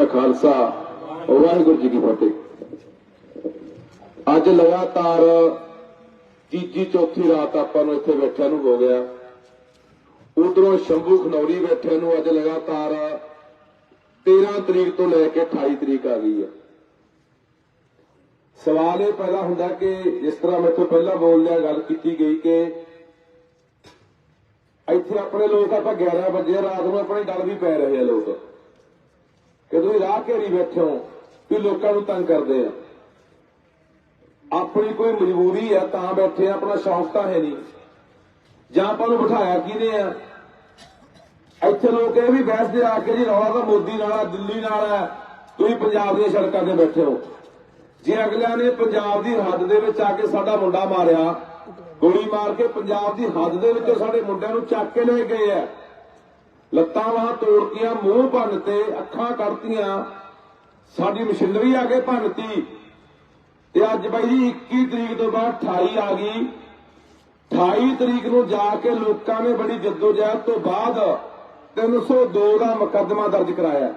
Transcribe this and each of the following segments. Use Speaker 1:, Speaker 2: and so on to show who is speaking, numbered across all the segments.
Speaker 1: ਦਾ ਖਾਲਸਾ, ਵਾਹਿਗੁਰੂ ਜੀ ਕੀ ਫਤਿਹ। ਅੱਜ ਲਗਾਤਾਰ ਤੀਜੀ ਚੌਥੀ ਰਾਤ ਆਪਾਂ ਨੂੰ ਇੱਥੇ ਬੈਠਿਆਂ ਨੂੰ ਹੋ ਗਿਆ। ਉਧਰੋਂ ਸ਼ੰਭੂ ਖਨੌਰੀ ਬੈਠਿਆਂ ਨੂੰ ਅੱਜ ਲਗਾਤਾਰ 13 ਤਰੀਕ ਤੋਂ ਲੈ ਕੇ 28 ਤਰੀਕ ਆ ਗਈ ਹੈ ਸਵਾਲ ਇਹ ਪੈਦਾ ਹੁੰਦਾ ਕਿ ਜਿਸ ਤਰ੍ਹਾਂ ਮੈਂ ਤੋਂ ਪਹਿਲਾਂ ਬੋਲਦਿਆਂ ਗੱਲ ਕੀਤੀ ਗਈ ਕਿ ਇੱਥੇ ਆਪਣੇ ਲੋਕ ਆਪਾਂ 11 ਵਜੇ ਰਾਤ ਨੂੰ ਆਪਣੇ ਡਰ ਵੀ ਪੈ ਰਹੇ ਆ ਲੋਕ। ਕਿ ਤੁਸੀਂ ਰਾਹ ਘੇਰੀ ਬੈਠੇ ਹੋ ਵੀ ਲੋਕਾਂ ਨੂੰ ਤੰਗ ਕਰਦੇ ਆ। ਆਪਣੀ ਕੋਈ ਮਜਬੂਰੀ ਆ, ਤਾਂ ਬੈਠੇ ਆ, ਆਪਣਾ ਸ਼ੌਕ ਤਾਂ ਹੈ ਨਹੀਂ। ਜਾਂ ਆਪਾਂ ਨੂੰ ਬਿਠਾਇਆ ਕਿਹਨੇ ਆ? ਇੱਥੇ ਲੋਕ ਇਹ ਵੀ ਬਹਿਸ ਦੇ ਆ ਕੇ ਜੀ, ਰੌਲਾ ਤਾਂ ਮੋਦੀ ਨਾਲ ਆ, ਦਿੱਲੀ ਨਾਲ ਆ। ਤੁਸੀਂ ਪੰਜਾਬ ਦੀਆਂ ਸੜਕਾਂ ਤੇ ਬੈਠੇ ਹੋ। ਜੇ ਅਗਲਿਆਂ ਨੇ ਪੰਜਾਬ ਦੀ ਹੱਦ ਦੇ ਵਿੱਚ ਆ ਕੇ ਸਾਡਾ ਮੁੰਡਾ ਮਾਰਿਆ, ਗੋਲੀ ਮਾਰ ਕੇ ਪੰਜਾਬ ਦੀ ਹੱਦ ਦੇ ਵਿੱਚੋਂ ਸਾਡੇ ਮੁੰਡਿਆਂ ਨੂੰ ਚੱਕ ਕੇ ਲੈ ਗਏ ਆ ਲੱਤਾਂ ਬਾਹਾਂ ਤੋੜਤੀਆਂ, ਮੂੰਹ ਭੰਨਤੇ, ਅੱਖਾਂ ਕੱਢਤੀਆਂ। ਸਾਡੀ ਮਸ਼ੀਨਰੀ ਆ ਕੇ ਭੰਨਤੀ। ਤੇ ਅੱਜ ਬਾਈ ਜੀ 21 ਤਰੀਕ ਤੋਂ ਬਾਅਦ 28 ਆ ਗਈ। 28 ਤਰੀਕ ਨੂੰ ਜਾ ਕੇ ਲੋਕਾਂ ਨੇ ਬੜੀ ਜਦੋਜਹਿਦ ਤੋਂ ਬਾਅਦ 302 ਦਾ ਮੁਕੱਦਮਾ ਦਰਜ ਕਰਾਇਆ।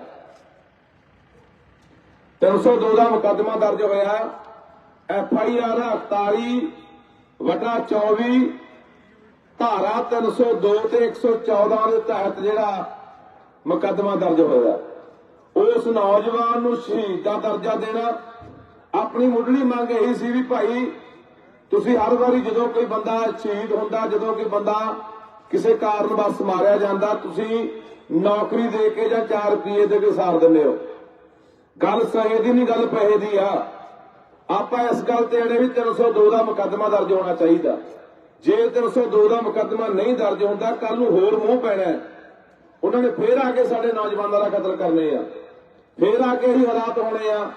Speaker 1: 302 ਦਾ ਮੁਕੱਦਮਾ ਦਰਜ ਹੋਇਆ। ਐਫ ਆਈ ਆਰ 41 ਵਟਾ 24 ਧਾਰਾ 302 ਤੇ 114 ਦੇ ਤਹਿਤ ਜਿਹੜਾ ਮੁਕੱਦਮਾ ਦਰਜ ਹੋਇਆ। ਉਸ ਨੌਜਵਾਨ ਨੂੰ ਸ਼ਹੀਦ ਦਾ ਦਰਜਾ ਦੇਣਾ। ਆਪਣੀ ਮੁੱਢਲੀ ਮੰਗ ਇਹੀ ਸੀ ਵੀ ਭਾਈ, ਤੁਸੀਂ ਹਰ ਵਾਰੀ ਜਦੋਂ ਕੋਈ ਬੰਦਾ ਸ਼ਹੀਦ ਹੁੰਦਾ, ਜਦੋਂ ਕੋਈ ਬੰਦਾ ਕਿਸੇ ਕਾਰਨ ਬਸ ਮਾਰਿਆ ਜਾਂਦਾ, ਤੁਸੀਂ ਨੌਕਰੀ ਦੇ ਕੇ ਜਾਂ 4 ਰੁਪਏ ਦੇ ਕੇ ਸਾਰ ਦਿੰਦੇ ਹੋ। ਗੱਲ ਸਹੇ ਦੀ ਨਹੀਂ, ਗੱਲ ਪੈਸੇ ਦੀ ਆ। ਆਪਾਂ ਇਸ ਗੱਲ ਤੇ ਅੜੇ ਵੀ 302 ਦਾ ਮੁਕੱਦਮਾ ਦਰਜ ਹੋਣਾ ਚਾਹੀਦਾ। ਜੇ 302 ਦਾ ਮੁਕੱਦਮਾ ਨਹੀਂ ਦਰਜ ਹੁੰਦਾ ਕੱਲ ਨੂੰ ਹੋਰ ਮੂੰਹ ਪੈਣਾ ਉਹਨਾਂ ਨੇ ਫੇਰ ਆ ਕੇ ਸਾਡੇ ਨੌਜਵਾਨਾਂ ਦਾ ਕਤਲ ਕਰਨੇ ਆ। ਫੇਰ ਆ ਕੇ ਹੀ ਹਾਲਾਤ ਹੋਣੇ ਆ।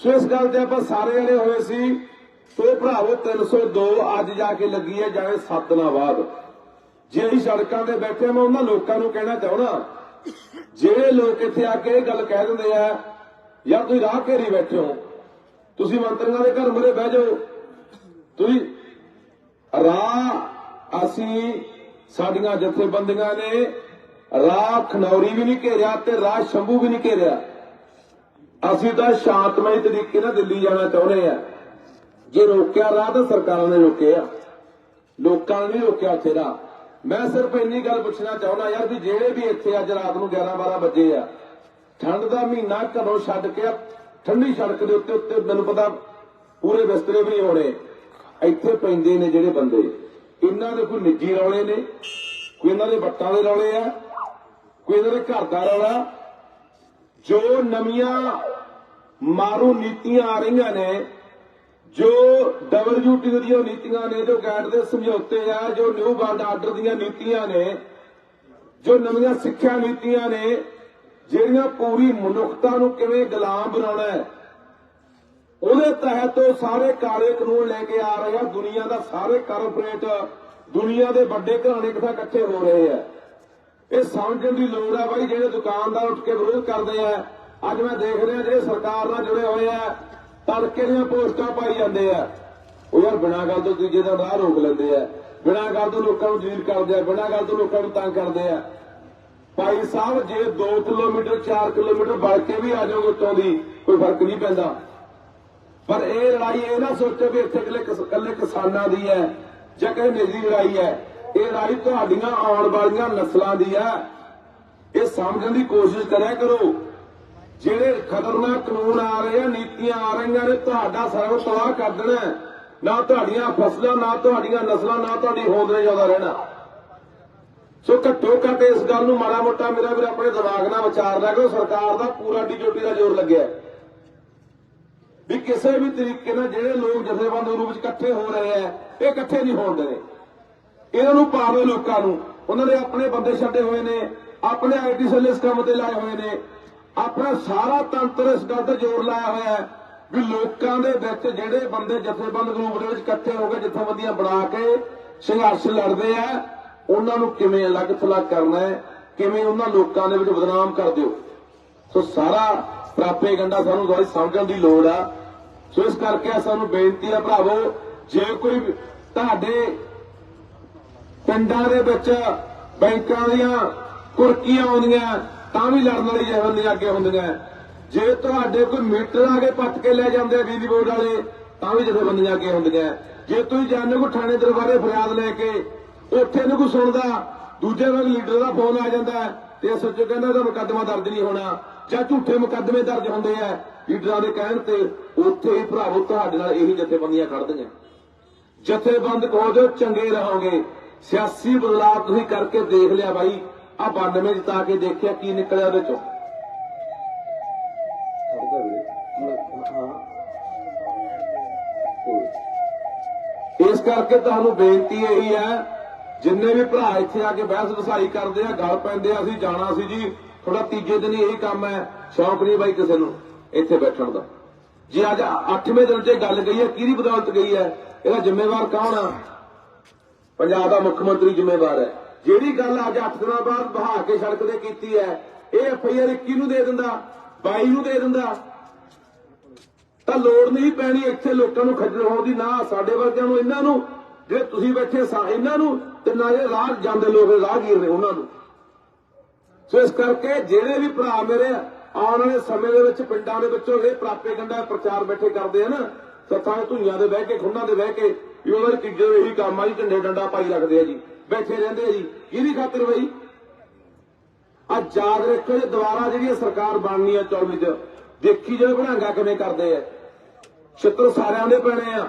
Speaker 1: ਸੋ ਇਸ ਗੱਲ ਤੇ ਆਪਾਂ ਸਾਰੇ ਜਣੇ ਹੋਏ ਸੀ ਸੋ ਭਰਾਵੋ 302 ਅੱਜ ਜਾ ਕੇ ਲੱਗੀ ਹੈ ਜਾਣੇ 7 ਦਿਨਾਂ ਬਾਅਦ। ਜੇ ਅਸੀਂ ਸੜਕਾਂ ਤੇ ਬੈਠੇ ਮੈਂ ਉਹਨਾਂ ਲੋਕਾਂ ਨੂੰ ਕਹਿਣਾ ਚਾਹੁੰਦਾ, ਜਿਹੜੇ ਲੋਕ ਇੱਥੇ ਆ ਕੇ ਇਹ ਗੱਲ ਕਹਿ ਦਿੰਦੇ ਆ, ਯਾਰ, ਤੁਸੀਂ ਰਾਹ ਘੇਰੀ ਬੈਠੇ ਹੋ। ਤੁਸੀਂ ਮੰਤਰੀਆਂ ਦੇ ਘਰ ਮੁਰੇ ਬਹਿ ਜਾਓ। ਤੁਸੀਂ ਰਾਹ ਅਸੀਂ ਸਾਡੀਆਂ ਜਥੇਬੰਦੀਆਂ ਨੇ ਰਾਹ ਖਨੌਰੀ ਵੀ ਨਹੀਂ ਘੇਰਿਆ ਤੇ ਰਾਹ ਸ਼ੰਭੂ ਵੀ ਨਹੀਂ ਘੇਰਿਆ। ਅਸੀਂ ਤਾਂ ਸ਼ਾਂਤਮਈ ਤਰੀਕੇ ਨਾਲ ਦਿੱਲੀ ਜਾਣਾ ਚਾਹੁੰਦੇ ਆ। ਜੇ ਰੋਕਿਆ ਰਾਹ ਤਾਂ ਸਰਕਾਰਾਂ ਨੇ ਰੋਕਿਆ ਲੋਕਾਂ ਨੇ ਨਹੀਂ ਰੋਕਿਆ ਉੱਥੇ ਰਾਹ। ਮੈਂ ਸਿਰਫ ਇੰਨੀ ਗੱਲ ਪੁੱਛਣਾ ਚਾਹੁੰਦਾ ਯਾਰ ਵੀ ਜਿਹੜੇ ਵੀ ਇੱਥੇ ਅੱਜ ਰਾਤ ਨੂੰ 11 12 ਵਜੇ ਆ, ਠੰਡ ਦਾ ਮਹੀਨਾ ਘਰੋਂ ਛੱਡ ਕੇ ਠੰਡੀ ਸੜਕ ਦੇ ਉੱਤੇ ਉੱਤੇ ਮੈਨੂੰ ਪਤਾ ਪੂਰੇ ਬਿਸਤਰੇ ਵੀ ਨਹੀਂ ਹੋਣੇ। ਇੱਥੇ ਪੈਂਦੇ ਨੇ ਜਿਹੜੇ ਬੰਦੇ। ਇਹਨਾਂ ਦੇ ਕੋਈ ਨਿੱਜੀ ਰੌਲੇ ਨੇ, ਕੋਈ ਇਹਨਾਂ ਦੇ ਵੱਟਾਂ ਦੇ ਰੌਲੇ ਆ, ਕੋਈ ਇਹਨਾਂ ਦੇ ਘਰ ਦਾ ਰੌਲਾ। ਜੋ ਨਵੀਆਂ ਮਾਰੂ ਨੀਤੀਆਂ ਆ ਰਹੀਆਂ ਨੇ, ਜੋ ਡਬਲਯੂਟੀ ਦੀਆਂ ਨੀਤੀਆਂ ਨੇ, ਜੋ ਗੈਟ ਦੇ ਸਮਝੌਤੇ ਆ, ਜੋ ਨਿਊ ਵਰਲਡ ਆਰਡਰ ਦੀਆਂ ਨੀਤੀਆਂ ਨੇ, ਜੋ ਨਵੀਆਂ ਸਿੱਖਿਆ ਨੀਤੀਆਂ ਨੇ, ਜਿਹੜੀਆਂ ਪੂਰੀ ਮਨੁੱਖਤਾ ਨੂੰ ਕਿਵੇਂ ਗੁਲਾਮ ਬਣਾਉਣਾ ਹੈ ਉਹਦੇ ਤਹਿਤ ਉਹ ਸਾਰੇ ਕਾਲੇ ਕਾਨੂੰਨ ਲੈ ਕੇ ਆ ਰਹੇ ਆ। ਦੁਨੀਆ ਦਾ ਸਾਰੇ ਕਾਰਪੋਰੇਟ ਦੁਨੀਆ ਦੇ ਵੱਡੇ ਘਰਾਣੇ ਕਿਥਾ ਇਕੱਠੇ ਹੋ ਰਹੇ ਆ। ਇਹ ਸਮਝਣ ਦੀ ਲੋੜ ਆ ਬਾਈ, ਜਿਹੜੇ ਦੁਕਾਨਦਾਰ ਉੱਠ ਕੇ ਵਿਰੋਧ ਕਰਦੇ ਆ। ਅੱਜ ਮੈਂ ਦੇਖ ਰਿਹਾ ਜਿਹੜੇ ਸਰਕਾਰ ਨਾਲ ਜੁੜੇ ਹੋਏ ਆ, ਤੜਕੇ ਦੀਆਂ ਪੋਸਟਾਂ ਪਾਈ ਜਾਂਦੇ ਆ। ਉਹ ਯਾਰ ਬਿਨਾਂ ਗੱਲ ਤੋਂ ਦੂਜੇ ਦਾ ਰਾਹ ਰੋਕ ਲੈਂਦੇ ਆ। ਬਿਨਾਂ ਗੱਲ ਤੋਂ ਲੋਕਾਂ ਨੂੰ ਜਲੀਲ ਕਰਦੇ ਆ, ਬਿਨਾਂ ਗੱਲ ਤੋਂ ਲੋਕਾਂ ਨੂੰ ਤੰਗ ਕਰਦੇ ਆ। ਭਾਈ ਸਾਹਿਬ, ਜੇ 2 ਕਿਲੋਮੀਟਰ 4 ਕਿਲੋਮੀਟਰ ਵੜ ਕੇ ਵੀ ਆ ਜਾਓਗੇ ਉੱਤੋਂ ਦੀ, ਕੋਈ ਫ਼ਰਕ ਨਹੀਂ ਪੈਂਦਾ। ਪਰ ਇਹ ਲੜਾਈ ਇਹ ਨਾ ਸੋਚੋ ਵੀ ਇੱਥੇ ਇਕੱਲੇ ਇਕੱਲੇ ਕਿਸਾਨਾਂ ਦੀ ਹੈ ਜਾਂ ਕਿਸੇ ਨਿੱਜੀ ਲੜਾਈ ਹੈ। ਇਹ ਲੜਾਈ ਤੁਹਾਡੀਆਂ ਆਉਣ ਵਾਲੀਆਂ ਨਸਲਾਂ ਦੀ ਹੈ। ਇਹ ਸਮਝਣ ਦੀ ਕੋਸ਼ਿਸ਼ ਕਰਿਆ ਕਰੋ। ਜਿਹੜੇ ਖਤਰਨਾਕ ਕਾਨੂੰਨ ਆ ਰਹੇ ਆ, ਨੀਤੀਆਂ ਆ ਰਹੀਆਂ ਨੇ, ਤੁਹਾਡਾ ਸਰਵ ਤਬਾਹ ਕਰ ਦੇਣਾ ਨਾ ਤੁਹਾਡੀਆਂ ਫਸਲਾਂ, ਨਾ ਤੁਹਾਡੀਆਂ ਨਸਲਾਂ, ਨਾ ਤੁਹਾਡੀ ਹੋਂਦ ਨੇ ਜ਼ਿਆਦਾ ਰਹਿਣਾ। ਸੋ ਘੱਟੋ ਘੱਟ ਇਸ ਗੱਲ ਨੂੰ ਮਾੜਾ ਮੋਟਾ ਮੇਰਾ ਵੀਰ ਆਪਣੇ ਦਿਮਾਗ ਨਾਲ ਵਿਚਾਰ ਲਿਆ ਕਰੋ। ਸਰਕਾਰ ਦਾ ਪੂਰਾ ਡਿਊਟੀ ਦਾ ਜ਼ੋਰ ਲੱਗਿਆ ਕਿਸੇ ਵੀ ਤਰੀਕੇ ਨਾਲ ਜਿਹੜੇ ਲੋਕ ਜਥੇਬੰਦ ਰੂਪ ਵਿੱਚ ਇਕੱਠੇ ਹੋ ਰਹੇ ਆ, ਇਹ ਇਕੱਠੇ ਨਹੀਂ ਹੋਣ ਦੇ ਇਹਨਾਂ ਨੂੰ ਪਾਵੇ ਲੋਕਾਂ ਨੂੰ। ਉਹਨਾਂ ਦੇ ਆਪਣੇ ਬੰਦੇ ਛੱਡੇ ਹੋਏ ਨੇ, ਆਪਣੇ ਆਈਟੀ ਸੈੱਲ ਇਸ ਕੰਮ ਤੇ ਲਾਏ ਹੋਏ ਨੇ। ਆਪਣਾ ਸਾਰਾ ਤੰਤਰ ਇਸ ਗੱਲ ਤੇ ਜ਼ੋਰ ਲਾਇਆ ਹੋਇਆ ਹੈ ਵੀ ਲੋਕਾਂ ਦੇ ਵਿੱਚ ਜਿਹੜੇ ਬੰਦੇ ਜਥੇਬੰਦ ਗਰੁੱਪ ਦੇ ਵਿੱਚ ਇਕੱਠੇ ਹੋ ਕੇ ਜਥੇਬੰਦੀਆਂ ਬਣਾ ਕੇ ਸੰਘਰਸ਼ ਲੜਦੇ ਆ, ਉਹਨਾਂ ਨੂੰ ਕਿਵੇਂ ਅਲੱਗ ਥਲੱਗ ਕਰਨਾ ਹੈ, ਕਿਵੇਂ ਉਹਨਾਂ ਲੋਕਾਂ ਦੇ ਵਿੱਚ ਬਦਨਾਮ ਕਰ ਦਿਓ। ਸੋ ਸਾਰਾ ਪ੍ਰਾਪੇ ਗੰਡਾ ਸਾਨੂੰ ਦੁਆਰਾ ਸਮਝਣ ਦੀ ਲੋੜ ਆ। ਸੋ ਇਸ ਕਰਕੇ ਸਾਨੂੰ ਬੇਨਤੀ ਆ ਭਰਾਵੋ, ਜੇ ਕੋਈ ਤੁਹਾਡੇ ਪਿੰਡਾਂ ਦੇ ਵਿੱਚ ਬੈਂਕਾਂ ਦੀਆਂ ਕੁਰਕੀਆਂ ਆਉਂਦੀਆਂ, ਤਾਂ ਵੀ ਲੜਨ ਵਾਲੀ ਜਹਵੰਦੀਆਂ ਅੱਗੇ ਹੁੰਦੀਆਂ। ਜੇ ਤੁਹਾਡੇ ਕੋਈ ਮੀਟਰ ਆ ਕੇ ਪੱਟ ਕੇ ਲੈ ਜਾਂਦੇ ਆ ਬਿਜਲੀ ਬੋਰਡ ਵਾਲੇ, ਤਾਂ ਵੀ ਜਥੇਬੰਦੀਆਂ ਅੱਗੇ ਹੁੰਦੀਆਂ। ਜੇ ਤੁਸੀਂ ਜਾਣਦੇ ਕੋ ਥਾਣੇ ਦਰਬਾਰੇ ਫਰਿਆਦ ਲੈ ਕੇ, ਉੱਥੇ ਨੂੰ ਕੋਈ ਸੁਣਦਾ, ਦੂਜੇ ਵਾਰ ਲੀਡਰ ਦਾ ਫੋਨ ਆ ਜਾਂਦਾ। ਤੇ ਸੱਚੋ ਕਹਿੰਦਾ ਇਹਦਾ ਮੁਕੱਦਮਾ ਦਰਜ ਨਹੀਂ ਹੋਣਾ। ਜਾਂ ਝੂਠੇ ਮੁਕੱਦਮੇ ਦਰਜ ਹੁੰਦੇ ਆ। ਲੀਡਰਾਂ ਦੇ ਕਹਿਣ ਤੇ ਉੱਥੇ ਹੀ ਭਰਾਵੋ ਤੁਹਾਡੇ ਨਾਲ ਇਹੀ ਜਥੇਬੰਦੀਆਂ ਖੜਦੀਆਂ ਜਥੇਬੰਦ ਕਹੋ ਜੋ ਚੰਗੇ ਰਹੋਗੇ, ਸਿਆਸੀ ਬਦਲਾਅ ਤੁਸੀਂ ਕਰਕੇ ਦੇਖ ਲਿਆ ਬਾਈ। ਆ 92 ਚ ਕੇ ਦੇਖਿਆ ਕੀ ਨਿਕਲਿਆ ਉਹਦੇ ਚੋਂ। ਇਸ ਕਰਕੇ ਤੁਹਾਨੂੰ ਬੇਨਤੀ ਇਹੀ ਹੈ ਜਿੰਨੇ ਵੀ ਭਰਾ ਇੱਥੇ ਆ ਕੇ ਬਹਿਸ ਵਸਾਈ ਕਰਦੇ ਆ, ਗੱਲ ਪੈਂਦੇ ਆ, ਅਸੀਂ ਜਾਣਾ ਸੀ ਜੀ। ਥੋੜਾ ਤੀਜੇ ਦਿਨ ਹੀ ਕੰਮ ਹੈ। ਸ਼ੌਂਕ ਨਹੀਂ ਬਾਈ ਕਿਸੇ ਨੂੰ ਇੱਥੇ ਬੈਠਣ ਦਾ। ਜੇ ਅੱਜ 8ਵੇਂ ਦਿਨ 'ਚ ਗੱਲ ਗਈ ਹੈ, ਕਿਹਦੀ ਬਦੌਲਤ ਗਈ ਹੈ? ਇਹਦਾ ਜ਼ਿੰਮੇਵਾਰ ਕੌਣ ਆ? ਪੰਜਾਬ ਦਾ ਮੁੱਖ ਮੰਤਰੀ ਜ਼ਿੰਮੇਵਾਰ ਹੈ। ਜਿਹੜੀ ਗੱਲ ਅੱਜ 8 ਦਿਨਾਂ ਬਾਅਦ ਬਹਾ ਕੇ ਸੜਕ ਤੇ ਕੀਤੀ ਹੈ, ਇਹ ਐਫਆਈਆਰ 21 ਨੂੰ ਦੇ ਦਿੰਦਾ, ਬਾਈ ਨੂੰ ਦੇ ਦਿੰਦਾ। ਤਾਂ ਲੋੜ ਨਹੀਂ ਪੈਣੀ ਇੱਥੇ ਲੋਕਾਂ ਨੂੰ ਖੱਜਲ ਹੋਣ ਦੀ, ਨਾ ਸਾਡੇ ਵਰਗਿਆਂ ਨੂੰ, ਇਹਨਾਂ ਨੂੰ। ਜੇ ਤੁਸੀਂ ਬੈਠੇ ਸਾ ਇਹਨਾਂ ਨੂੰ, ਤੇ ਨਾ ਰਾਹ ਜਾਂਦੇ ਲੋਕ ਰਾਹਗੀਰ ਨੇ ਉਹਨਾਂ ਨੂੰ। ਸੋ ਇਸ ਕਰਕੇ ਜਿਹੜੇ ਵੀ ਭਰਾ ਮੇਰੇ ਆਉਣ ਵਾਲੇ ਸਮੇਂ ਦੇ ਵਿੱਚ ਪਿੰਡਾਂ ਦੇ ਵਿੱਚੋਂ ਇਹ ਪ੍ਰਾਪੇਗੰਡਾ ਪ੍ਰਚਾਰ ਬੈਠੇ ਕਰਦੇ ਆ ਨਾ, ਸੱਥਾਂ ਧੁਈਆਂ ਦੇ ਬਹਿ ਕੇ, ਖੁੰਡਾਂ ਦੇ ਬਹਿ ਕੇ, ਵੀ ਉਹਨਾਂ ਦੇ ਕਿੱਜੇ ਇਹੀ ਕੰਮ ਆ ਜੀ ਢੰਡੇ ਡੰਡਾ ਪਾਈ ਰੱਖਦੇ ਆ ਜੀ, ਬੈਠੇ ਰਹਿੰਦੇ ਆ ਜੀ। ਕਿਹਦੀ ਖਾਤਰ ਬਈ? ਆ ਯਾਦ ਰੱਖੋ ਜੇ ਦੁਬਾਰਾ ਜਿਹੜੀ ਇਹ ਸਰਕਾਰ ਬਣਨੀ ਆ 24 ਚ, ਦੇਖੀ ਜਦੋਂ ਬਣਾਂਗਾ ਕਿਵੇਂ ਕਰਦੇ ਆ। ਛਿੱਤਰ ਸਾਰਿਆਂ ਦੇ ਪੈਣੇ ਆ।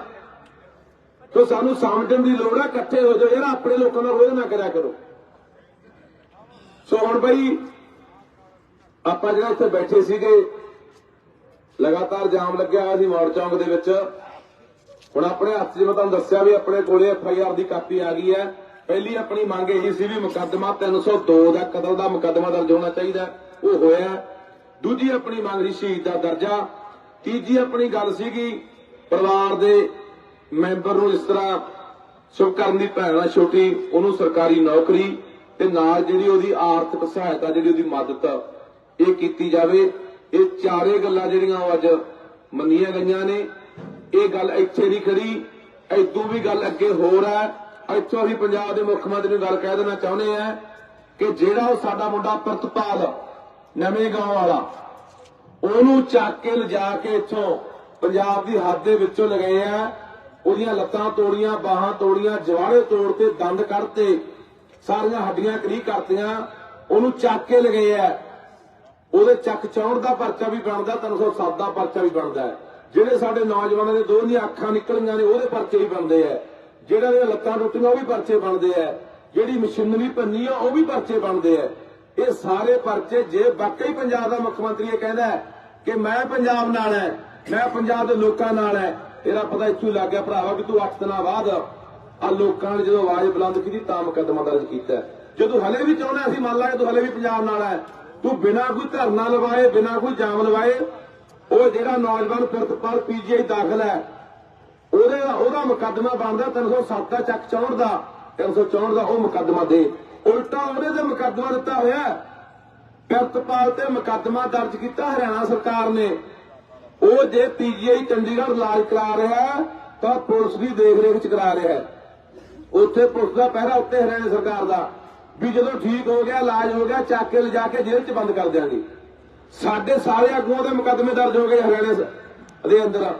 Speaker 1: ਸੋ ਸਾਨੂੰ ਸਮਝਣ ਦੀ ਲੋੜ ਆ, ਇਕੱਠੇ ਹੋ ਜਾਓ। ਯਾਰ, ਆਪਣੇ ਲੋਕਾਂ ਦਾ ਰੋਜ਼ ਨਾ ਕਰਿਆ ਕਰੋ। ਸੋ ਹੁਣ ਬਈ, ਆਪਾਂ ਜਿਹੜਾ ਇੱਥੇ ਬੈਠੇ ਸੀਗੇ, ਲਗਾਤਾਰ ਜਾਮ ਲੱਗਿਆ ਹੋਇਆ ਸੀ ਮੌੜ ਚੌਂਕ ਦੇ ਵਿੱਚ। ਹੁਣ ਆਪਣੇ ਹੱਥ 'ਚ ਮੈਂ ਤੁਹਾਨੂੰ ਦੱਸਿਆ ਵੀ ਆਪਣੇ ਕੋਲੇ ਐਫ ਆਈ ਆਰ ਦੀ ਕਾਪੀ ਆ ਗਈ ਹੈ। ਪਹਿਲੀ ਆਪਣੀ ਮੰਗ ਇਹੀ ਸੀ ਵੀ ਮੁਕੱਦਮਾ 302 ਦਾ ਕਤਲ ਦਾ ਮੁਕੱਦਮਾ ਦਰਜ ਹੋਣਾ ਚਾਹੀਦਾ। ਉਹ ਹੋਇਆ। ਦੂਜੀ ਆਪਣੀ ਮੰਗ ਸੀ ਸ਼ਹੀਦ ਦਾ ਦਰਜਾ। ਤੀਜੀ ਆਪਣੀ ਗੱਲ ਸੀਗੀ ਪਰਿਵਾਰ ਦੇ ਮੈਂਬਰ ਨੂੰ ਇਸ ਤਰ੍ਹਾਂ ਸ਼ੁਭ ਕਰਨ ਦੀ ਭੈਣ ਆ, ਛੋਟੀ, ਉਹਨੂੰ ਸਰਕਾਰੀ ਨੌਕਰੀ ਤੇ ਨਾਲ ਜਿਹੜੀ ਉਹਦੀ ਆਰਥਿਕ ਸਹਾਇਤਾ, ਜਿਹੜੀ ਉਹਦੀ ਮਦਦ ਇਹ ਕੀਤੀ ਜਾਵੇ। ਇਹ ਚਾਰੇ ਗੱਲਾਂ ਜਿਹੜੀਆਂ ਉਹ ਅੱਜ ਮੰਨੀਆਂ ਗਈਆਂ ਨੇ। ਇਹ ਗੱਲ ਇੱਥੇ ਨਹੀਂ ਖੜੀ ਐਦੋਂ ਵੀ ਗੱਲ ਅੱਗੇ ਹੋਰ ਹੈ। ਇੱਥੋਂ ਅਸੀਂ ਪੰਜਾਬ ਦੇ ਮੁੱਖ ਮੰਤਰੀ ਨੂੰ ਗੱਲ ਕਹਿ ਦੇਣਾ ਚਾਹੁੰਦੇ ਆ ਕਿ ਜਿਹੜਾ ਉਹ ਸਾਡਾ ਮੁੰਡਾ ਪ੍ਰਤਪਾਲ, ਨਵੇਂ ਗਾਉਂ ਵਾਲਾ, ਉਹਨੂੰ ਚੱਕ ਕੇ ਲਿਜਾ ਕੇ ਇੱਥੋਂ ਪੰਜਾਬ ਦੀ ਹੱਦ ਦੇ ਵਿੱਚੋਂ ਲਗਾਏ ਆ। ਉਹਦੀਆਂ ਲੱਤਾਂ ਤੋੜੀਆਂ, ਬਾਹਾਂ ਤੋੜੀਆਂ, ਜਵਾੜੇ ਤੋੜ ਤੇ ਦੰਦ ਕੱਢਤੇ ਸਾਰੀਆਂ ਹੱਡੀਆਂ ਕਰੀ ਕਰਤੀਆਂ, ਉਹਨੂੰ ਚੱਕ ਕੇ ਲਗਾਏ ਆ। ਉਹਦੇ ਚੱਕ ਚੌੜ ਦਾ ਪਰਚਾ ਵੀ ਬਣਦਾ 307 ਦਾ ਪਰਚਾ ਵੀ ਬਣਦਾ ਹੈ। ਜਿਹੜੇ ਸਾਡੇ ਨੌਜਵਾਨਾਂ ਦੇ ਦੋ ਦੀਆਂ ਅੱਖਾਂ ਨਿਕਲੀਆਂ ਨੇ, ਉਹਦੇ ਪਰਚੇ ਵੀ ਬਣਦੇ ਆ। ਜਿਹੜਾ ਦੀਆਂ ਲੱਤਾਂ ਟੁੱਟੀਆਂ, ਉਹ ਵੀ ਪਰਚੇ ਬਣਦੇ ਆ। ਜਿਹੜੀ ਮਸ਼ੀਨਰੀ ਭੰਨੀ ਆ, ਉਹ ਵੀ ਪਰਚੇ ਬਣਦੇ ਆ। ਇਹ ਸਾਰੇ ਪਰਚੇ, ਜੇ ਵਾਕਈ ਪੰਜਾਬ ਦਾ ਮੁੱਖ ਮੰਤਰੀ ਇਹ ਕਹਿੰਦਾ ਕਿ ਮੈਂ ਪੰਜਾਬ ਨਾਲ ਹੈ, ਮੈਂ ਪੰਜਾਬ ਦੇ ਲੋਕਾਂ ਨਾਲ ਹੈ ਤੇਰਾ ਪਤਾ ਇੱਥੋਂ ਹੀ ਲੱਗ ਗਿਆ ਭਰਾਵਾ ਕਿ ਤੂੰ 8 ਦਿਨਾਂ ਬਾਅਦ ਆ ਲੋਕਾਂ ਨੇ ਜਦੋਂ ਆਵਾਜ਼ ਬੁਲੰਦ ਕੀਤੀ ਤਾਂ ਮੁਕੱਦਮਾ ਦਰਜ ਕੀਤਾ ਜਦੋਂ ਹਲੇ ਵੀ ਚਾਹੁੰਦਾ ਅਸੀਂ ਮੰਨ ਲਾਂਗੇ ਤੂੰ ਹਲੇ ਵੀ ਪੰਜਾਬ ਨਾਲ ਹੈ। ਤੂੰ ਬਿਨਾਂ ਕੋਈ ਧਰਨਾ ਲਵਾਏ, ਬਿਨਾਂ ਕੋਈ ਜਾਮ ਲਵਾਏ, ਉਹ ਜਿਹੜਾ ਨੌਜਵਾਨ ਫਿਰਤਪਾਲ ਪੀਜੀਆਈ ਦਾਖਲ ਹੈ, ਉਹਦੇ ਉਹਦਾ ਮੁਕੱਦਮਾ ਬਣਦਾ 307 ਦਾ, ਚੱਕ ਚੌੜ ਦਾ 364 ਦਾ ਉਹ ਮੁਕੱਦਮਾ ਦੇ। ਉਲਟਾ ਉਹਦੇ ਤੇ ਮੁਕੱਦਮਾ ਦਿੱਤਾ ਹੋਇਆ ਹੈ। ਪ੍ਰਿਤਪਾਲ ਤੇ ਮੁਕੱਦਮਾ ਦਰਜ ਕੀਤਾ ਹਰਿਆਣਾ ਸਰਕਾਰ ਨੇ। ਉਹ ਜੇ ਪੀਜੀਆਈ ਚੰਡੀਗੜ੍ਹ ਇਲਾਜ ਕਰਾ ਰਿਹਾ ਤਾਂ ਪੁਲਿਸ ਦੀ ਦੇਖਰੇਖ ਚ ਕਰਾ ਰਿਹਾ ਉੱਥੇ ਪੁਲਿਸ ਦਾ ਪਹਿਰਾ ਉੱਤੇ ਹਰਿਆਣਾ ਸਰਕਾਰ ਦਾ, ਵੀ ਜਦੋਂ ਠੀਕ ਹੋ ਗਿਆ, ਇਲਾਜ ਹੋ ਗਿਆ, ਚੱਕ ਕੇ ਲਿਜਾ ਕੇ ਜੇਲ੍ਹ ਚ ਬੰਦ ਕਰ ਦਿਆਂਗੇ। ਸਾਡੇ ਸਾਰੇ ਆਗੂਆਂ ਦੇ ਮੁਕੱਦਮੇ ਦਰਜ ਹੋ ਗਏ ਹਰਿਆਣੇ ਦੇ ਅੰਦਰ।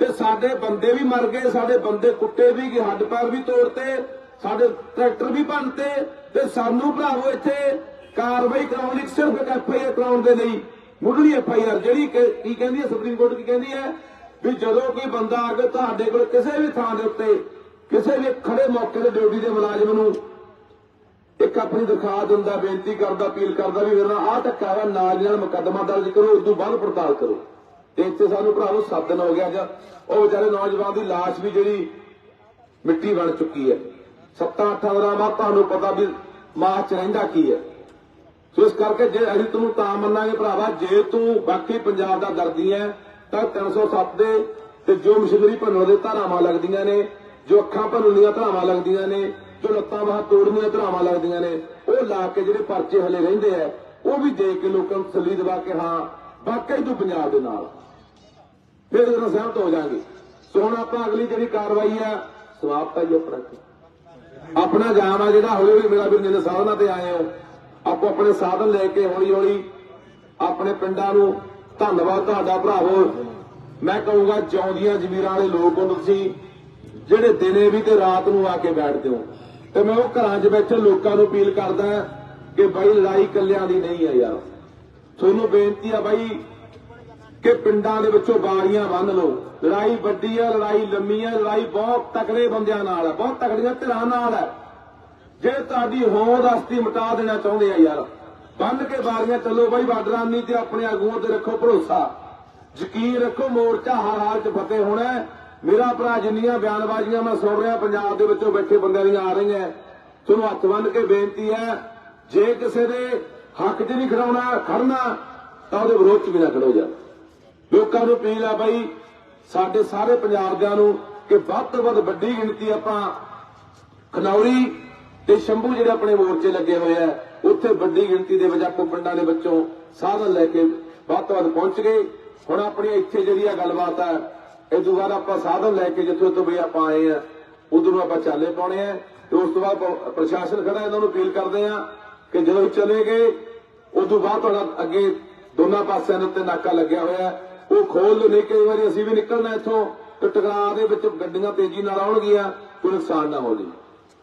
Speaker 1: ਤੇ ਸਾਡੇ ਬੰਦੇ ਵੀ ਮਰ ਗਏ, ਸਾਡੇ ਬੰਦੇ ਕੁੱਟੇ ਵੀ ਗਏ ਹੱਡ ਪੈਰ ਵੀ ਤੋੜਤੇ, ਸਾਡੇ ਟਰੈਕਟਰ ਵੀ ਭੰਨਤੇ, ਤੇ ਸਾਨੂੰ ਭਰਾਵੋ ਇੱਥੇ ਕਾਰਵਾਈ ਕਰਾਉਣ ਲਈ ਸਿਰਫ ਇੱਕ ਐਫ ਆਈ ਆਰ ਕਰਾਉਣ ਦੇ ਲਈ ਮੁੱਢਲੀ ਐਫ ਆਈ ਆਰ ਜਿਹੜੀ ਕੀ ਕਹਿੰਦੀ ਹੈ ਸੁਪਰੀਮ ਕੋਰਟ ਕੀ ਕਹਿੰਦੀ ਹੈ, ਵੀ ਜਦੋਂ ਕੋਈ ਬੰਦਾ ਆ ਕੇ ਤੁਹਾਡੇ ਕੋਲ ਕਿਸੇ ਵੀ ਥਾਂ ਦੇ ਉੱਤੇ, ਕਿਸੇ ਵੀ ਖੜੇ ਮੌਕੇ ਤੇ ਡਿਊਟੀ ਦੇ ਮੁਲਾਜ਼ਮ ਨੂੰ ਇੱਕ ਆਪਣੀ ਦਿਖਾ ਦਿੰਦਾ, ਬੇਨਤੀ ਕਰਦਾ, ਅਪੀਲ ਕਰਦਾ ਵੀ ਮੇਰੇ ਨਾਲ ਆਹ ਧੱਕਾ ਵਾ, ਨਾਲ ਨਾਲ ਮੁਕੱਦਮਾ ਦਰਜ ਕਰੋ, ਉਸ ਤੋਂ ਬਾਅਦ ਪੜਤਾਲ ਕਰੋ। ਤੇ ਇੱਥੇ ਸਾਨੂੰ ਭਰਾਵੋ ਸੱਤ ਦਿਨ ਹੋ ਗਿਆ ਅੱਜ, ਉਹ ਵਿਚਾਰੇ ਨੌਜਵਾਨ ਦੀ ਲਾਸ਼ ਵੀ ਜਿਹੜੀ ਮਿੱਟੀ ਬਣ ਚੁੱਕੀ ਹੈ। ਸੱਤਾਂ ਅੱਠਾਂ ਦਿਨਾਂ ਬਾਅਦ ਤੁਹਾਨੂੰ ਪਤਾ ਵੀ ਮਾਸ ਚ ਰਹਿੰਦਾ ਕੀ ਹੈ। ਸੋ ਇਸ ਕਰਕੇ ਜੇ ਅਸੀਂ ਤੈਨੂੰ ਤਾਂ ਮੰਨਾਂਗੇ ਭਰਾਵਾ, ਜੇ ਤੂੰ ਬਾਕੀ ਪੰਜਾਬ ਦਾ ਦਰਦੀ ਹੈ ਤਾਂ 307 ਦੇ ਤੇ ਜੋ ਮਸ਼ੀਨਰੀ ਭੰਨਣ ਦੇ ਧਾਰਾਵਾਂ ਲੱਗਦੀਆਂ ਨੇ, ਜੋ ਅੱਖਾਂ ਭੰਨਣ ਦੀਆਂ ਧਾਰਾਵਾਂ ਲੱਗਦੀਆਂ ਨੇ, ਜੋ ਲੱਤਾਂ ਬਾਹਾਂ ਤੋੜਨ ਦੀਆਂ ਧਾਰਾਵਾਂ ਲੱਗਦੀਆਂ ਨੇ, ਉਹ ਲਾ ਕੇ ਜਿਹੜੇ ਪਰਚੇ ਹਲੇ ਰਹਿੰਦੇ ਆ ਉਹ ਵੀ ਦੇ ਕੇ ਲੋਕਾਂ ਨੂੰ ਤਸੱਲੀ ਦਿਵਾ ਕੇ ਹਾਂ, ਵਾਕਈ ਤੂੰ ਪੰਜਾਬ ਦੇ ਨਾਲ। ਫਿਰ ਇਹਨਾਂ ਸਹਿਮਤ ਹੋ ਜਾਾਂਗੇ। ਸੋ ਹੁਣ ਆਪਾਂ ਅਗਲੀ ਜਿਹੜੀ ਕਾਰਵਾਈ ਆ ਸਮਾਪਤ ਆਈ ਆਪਣਾ। ਆਪਣਾ ਜਾਮ ਆ ਜਿਹੜਾ ਹੌਲੀ ਹੌਲੀ ਮੇਰਾ ਵੀ ਨਿਲ ਸਾਧਨਾ ਤੇ ਆਏ ਹੋ। ਆਪੋ ਆਪਣੇ ਸਾਧਨ ਲੈ ਕੇ ਹੌਲੀ ਹੌਲੀ ਆਪਣੇ ਪਿੰਡਾਂ ਨੂੰ ਧੰਨਵਾਦ ਤੁਹਾਡਾ ਭਰਾਵੋ। ਮੈਂ ਕਹੂੰਗਾ, ਜਿਉਂਦੀਆਂ ਜ਼ਮੀਰਾਂ ਵਾਲੇ ਲੋਕ ਹੋ ਤੁਸੀਂ, ਜਿਹੜੇ ਦਿਨੇ ਵੀ ਤੇ ਰਾਤ ਨੂੰ ਆ ਕੇ ਬੈਠਦੇ ਹੋ। ਤੇ ਮੈਂ ਉਹ ਘਰਾਂ 'ਚ ਬੈਠੇ ਲੋਕਾਂ ਨੂੰ ਅਪੀਲ ਕਰਦਾ ਕਿ ਬਾਈ ਲੜਾਈ ਕੱਲਿਆਂ ਦੀ ਨਹੀਂ ਹੈ ਯਾਰ। ਤੁਹਾਨੂੰ ਬੇਨਤੀ ਆ ਬਾਈ ਕਿ ਪਿੰਡਾਂ ਦੇ ਵਿੱਚੋਂ ਬਾਰੀਆਂ ਬੰਨ ਲਓ। ਲੜਾਈ ਵੱਡੀ ਆ, ਲੜਾਈ ਲੰਮੀ ਆ, ਲੜਾਈ ਬਹੁਤ ਤਕੜੇ ਬੰਦਿਆਂ ਨਾਲ ਹੈ ਬਹੁਤ ਤਕੜੀਆਂ ਧਿਰਾਂ ਨਾਲ ਹੈ ਜੇ ਤੁਹਾਡੀ ਹੋਂਦ ਅਸਤੀ ਮਿਟਾ ਦੇਣਾ ਚਾਹੁੰਦੇ ਆ ਯਾਰ, ਬੰਨ ਕੇ ਬਾਰੀਆਂ ਚੱਲੋ ਬਾਈ ਬਾਡਰਾਨੀ ਤੇ ਆਪਣੇ ਆਗੂਆਂ ਤੇ ਰੱਖੋ ਭਰੋਸਾ। ਯਕੀਨ ਰੱਖੋ ਮੋਰਚਾ ਹਰ ਹਾਲ ਚ ਫਤਿਹ ਹੋਣਾ ਮੇਰਾ ਭਰਾ ਜਿੰਨੀਆਂ ਬਿਆਨਬਾਜ਼ੀਆਂ ਮੈਂ ਸੁਣ ਰਿਹਾ, ਪੰਜਾਬ ਦੇ ਵਿੱਚੋਂ ਬੈਠੇ ਬੰਦਿਆਂ ਦੀਆਂ ਆ ਰਹੀਆਂ। ਤੁਹਾਨੂੰ ਹੱਥ ਬੰਨ ਕੇ ਬੇਨਤੀ ਹੈ, ਜੇ ਕਿਸੇ ਦੇ ਹੱਕ 'ਚ ਨਹੀਂ ਖੜਾਉਣਾ, ਖੜਨਾ, ਤਾਂ ਉਹਦੇ ਵਿਰੋਧ 'ਚ ਵੀ ਨਾ ਖੜੋ ਯਾਰ। ਲੋਕਾਂ ਨੂੰ ਅਪੀਲ ਆ ਬਾਈ, ਸਾਡੇ ਸਾਰੇ ਪੰਜਾਬੀਆਂ ਨੂੰ ਕਿ ਵੱਧ ਤੋਂ ਵੱਧ ਵੱਡੀ ਗਿਣਤੀ ਆਪਾਂ ਖਨੌਰੀ ਤੇ ਸ਼ੰਭੂ ਜਿਹੜੇ ਆਪਣੇ ਮੋਰਚੇ ਲੱਗੇ ਹੋਏ ਆ, ਉੱਥੇ ਵੱਡੀ ਗਿਣਤੀ ਦੇ ਵਿੱਚ ਆਪਾਂ ਪਿੰਡਾਂ ਦੇ ਵਿੱਚੋਂ ਸਾਧਨ ਲੈ ਕੇ ਵੱਧ ਤੋਂ ਵੱਧ ਪਹੁੰਚ ਗਏ। ਹੁਣ ਆਪਣੀ ਇੱਥੇ ਜਿਹੜੀ ਆ ਗੱਲਬਾਤ ਆ, ਇਹ ਤੋਂ ਬਾਅਦ ਆਪਾਂ ਸਾਧਨ ਲੈ ਕੇ ਜਿੱਥੋਂ ਤੋਂ ਵੀ ਆਪਾਂ ਆਏ ਆ, ਉਧਰ ਨੂੰ ਆਪਾਂ ਚਾਲੇ ਪਾਉਣੇ ਆ ਤੇ ਉਸ ਤੋਂ ਬਾਅਦ ਪ੍ਰਸ਼ਾਸਨ ਖੜਾ, ਇਹਨਾਂ ਨੂੰ ਅਪੀਲ ਕਰਦੇ ਆ ਕਿ ਜਦੋਂ ਇਹ ਚਲੇ ਗਏ, ਉਸ ਤੋਂ ਬਾਅਦ ਤੁਹਾਡਾ ਅੱਗੇ ਦੋਨਾਂ ਪਾਸਿਆਂ ਦੇ ਉੱਤੇ ਨਾਕਾ ਲੱਗਿਆ ਹੋਇਆ। ਉਹ ਖੋਲ ਲਓ ਨਹੀਂ, ਕਈ ਵਾਰੀ ਅਸੀਂ ਵੀ ਨਿਕਲਣਾ ਇੱਥੋਂ ਤੇ ਟਕਰਾਅ ਦੇ ਵਿੱਚ ਗੱਡੀਆਂ ਤੇਜ਼ੀ ਨਾਲ ਆਉਣਗੀਆਂ, ਕੋਈ ਨੁਕਸਾਨ ਨਾ ਹੋ ਜੇ